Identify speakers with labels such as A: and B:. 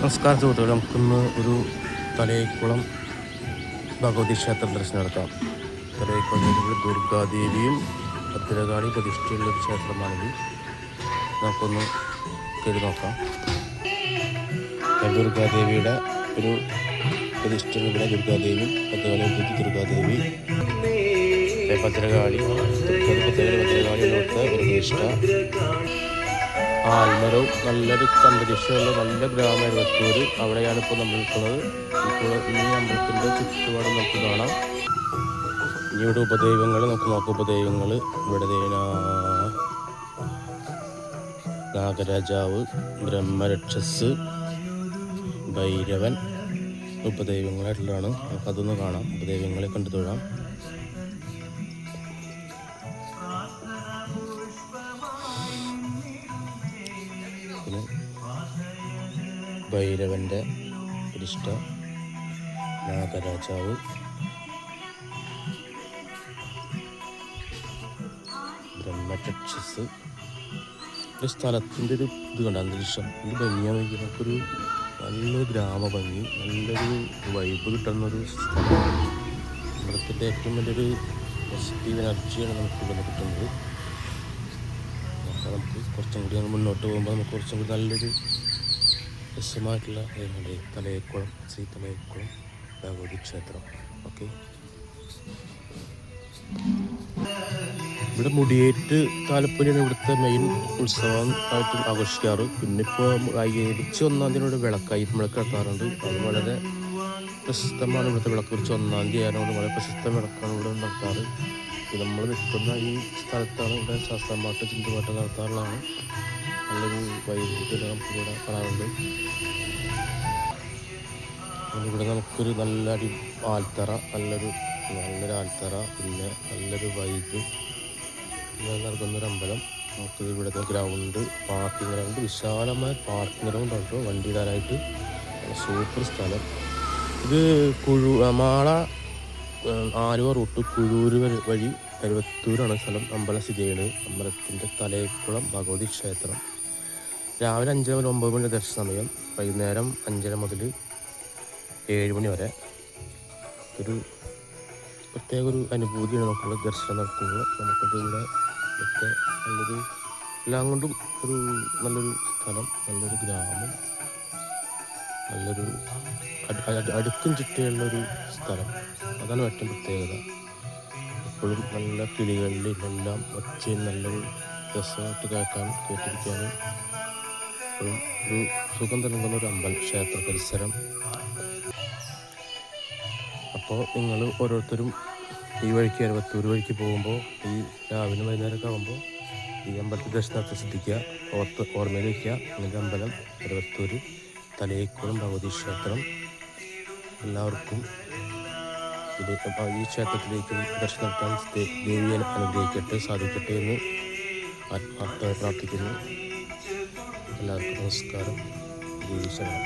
A: നമസ്കാരം സുഹൃത്തുക്കളെ നമുക്കിന്ന് ഒരു തലയക്കുളം ഭഗവതി ക്ഷേത്ര ദർശനം നടത്താം. തലയക്കുളത്തിൽ ദുർഗാദേവിയും ഭദ്രകാളി പ്രതിഷ്ഠയുള്ള ഒരു ക്ഷേത്രമാണിത്. നമുക്കൊന്ന് കയറി നോക്കാം. ദുർഗാദേവിയുടെ ഒരു പ്രതിഷ്ഠയുള്ള ഇവിടെ ദുർഗാദേവി ഭദ്രകാളി ദുർഗാദേവി ഭദ്രകാളി ഭദ്രകാളി ഭദ്രകാളി ഒരു പ്രതിഷ്ഠ ആൽമരവും നല്ലൊരു അന്തരീക്ഷമുള്ള നല്ല ഗ്രാമമാണ് വത്തൂര് അവിടെയാണ് ഇപ്പോൾ നമ്മൾ നിൽക്കുന്നത്. ഇപ്പോൾ ഈ അമ്പലത്തിന്റെ ചുറ്റുപാടും നമുക്ക് കാണാം. ഇവിടെ ഉപദൈവങ്ങൾ നമുക്ക് നോക്കാം ഉപദൈവങ്ങൾ. ഇവിടെ നാഗരാജാവ് ബ്രഹ്മരക്ഷസ് ഭൈരവൻ ഉപദൈവങ്ങളായിട്ടുള്ളതാണ്. നമുക്കതൊന്ന് കാണാം. ഉപദൈവങ്ങളെ കണ്ടു തൊഴാം. ഭൈരവന്റെ പ്രതിഷ്ഠ നാഗരാജാവ്. ബ്രഹ്മചക്ഷസ്. ഒരു സ്ഥലത്തിന്റെ ഒരു ഇത് കണ്ട? അന്തരീക്ഷം. ഇത് ഭംഗിയാണ് നമുക്കൊരു നല്ലൊരു ഗ്രാമഭംഗി നല്ലൊരു വൈബ് കിട്ടുന്നൊരു സ്ഥലമാണ്. ഇവിടുത്തെ ഏറ്റവും വലിയൊരു പോസിറ്റീവ് എനർജിയാണ് നമുക്ക് ഇവിടെ കിട്ടുന്നത്. അപ്പോൾ നമുക്ക് കുറച്ചും കൂടി മുന്നോട്ട് പോകുമ്പോൾ നമുക്ക് കുറച്ചും കൂടി നല്ലൊരു രസമായിട്ടുള്ള ഏതാണ് തലയക്കുളം ശ്രീ തലയക്കുളം ഭഗവതി ക്ഷേത്രം ഓക്കെ? ഇവിടെ മുടിയേറ്റ് താലപ്പൊലിയാണ് ഇവിടുത്തെ മെയിൻ ഉത്സവം ആയിട്ട് ആഘോഷിക്കാറ്. പിന്നെ ഇപ്പോൾ ഏകദേശം ഒന്നാം തീയതി ഇവിടെ വിളക്കായി വിളക്ക് നടത്താറുണ്ട് അത് വളരെ പ്രശസ്തമാണ് ഇവിടുത്തെ വിളക്ക്. കുറിച്ച് ഒന്നാം തീയതി ആയതുകൊണ്ട് വളരെ പ്രശസ്ത വിളക്കാണ് ഇവിടെ നടത്താറ് നമ്മൾ നിൽക്കുന്ന ഈ സ്ഥലത്താണ് ഇവിടെ ശാസ്ത്രമാട്ട് ചിന്തപാട്ട് നടത്താറുള്ളതാണ്. നല്ലൊരു വൈദ്യുതി നമുക്കിവിടെ കാണാറുണ്ട് ഇവിടെ നമുക്കൊരു നല്ല അടി ആൽത്തറ നല്ലൊരു നല്ലൊരു ആൽത്തറ പിന്നെ നല്ലൊരു വൈബ് നടക്കുന്നൊരു അമ്പലം. നമുക്ക് ഇവിടുത്തെ ഗ്രൗണ്ട് പാർക്കിംഗ് ഗ്രൗണ്ട് വിശാലമായ പാർക്കിംഗ് ഗ്രൗണ്ട് ഉണ്ട് വണ്ടി ഇടാനായിട്ട്. സൂപ്പർ സ്ഥലം. ഇത് കുഴു മാള ആലുവ റൂട്ട് കുഴൂര് വഴി കരുവത്തൂരാണ് സ്ഥലം. അമ്പലം സ്ഥിതി ചെയ്യുന്നത്. അമ്പലത്തിന്റെ തലേക്കുളം ഭഗവതി ക്ഷേത്രം. രാവിലെ അഞ്ചര മുതൽ ഒമ്പത് മണി ദർശന സമയം വൈകുന്നേരം അഞ്ചര മുതൽ ഏഴ് മണി വരെ. ഒരു പ്രത്യേക ഒരു അനുഭൂതിയാണ് നമുക്കുള്ള ദർശനം നടത്തുന്നത്. നമുക്കത് ഇവിടെ ഒക്കെ നല്ലൊരു എല്ലാം കൊണ്ടും ഒരു നല്ലൊരു സ്ഥലം നല്ലൊരു ഗ്രാമം നല്ലൊരു അട്- അട്- അടുക്കും ചുറ്റിയുള്ളൊരു സ്ഥലം. അതാണ് ഏറ്റവും പ്രത്യേകത. എപ്പോഴും നല്ല കിളികളിലും എല്ലാം ഒച്ചയും നല്ലൊരു രസമായിട്ട് കേൾക്കാൻ കേട്ടിരിക്കാനും ഒരു സുഖം നൽകുന്ന ഒരു അമ്പൽ ക്ഷേത്ര പരിസരം. അപ്പോൾ നിങ്ങൾ ഓരോരുത്തരും ഈ വഴിക്ക് അരുപത്തൂർ വഴിക്ക് പോകുമ്പോൾ ഈ രാവിലെ വൈകുന്നേരമൊക്കെ ആകുമ്പോൾ ഈ അമ്പലത്തിൽ ദർശനത്തെ ശ്രദ്ധിക്കുക ഓർത്ത് ഓർമ്മയിൽ വയ്ക്കുക ഇതിന്റെ അമ്പലം അരുപത്തൂർ തലയേക്കുളം ഭഗവതി ക്ഷേത്രം എല്ലാവർക്കും ഇതിലേക്ക് ഈ ക്ഷേത്രത്തിലേക്ക് ദർശനം നടത്താൻ ദേ- ദേവിയെ അനുഗ്രഹിക്കട്ടെ സാധിക്കട്ടെ എന്ന് ആത്മാർത്ഥമായി പ്രാർത്ഥിക്കുന്നു. എല്ലാവർക്കും നമസ്കാരം ദേവി ശരണം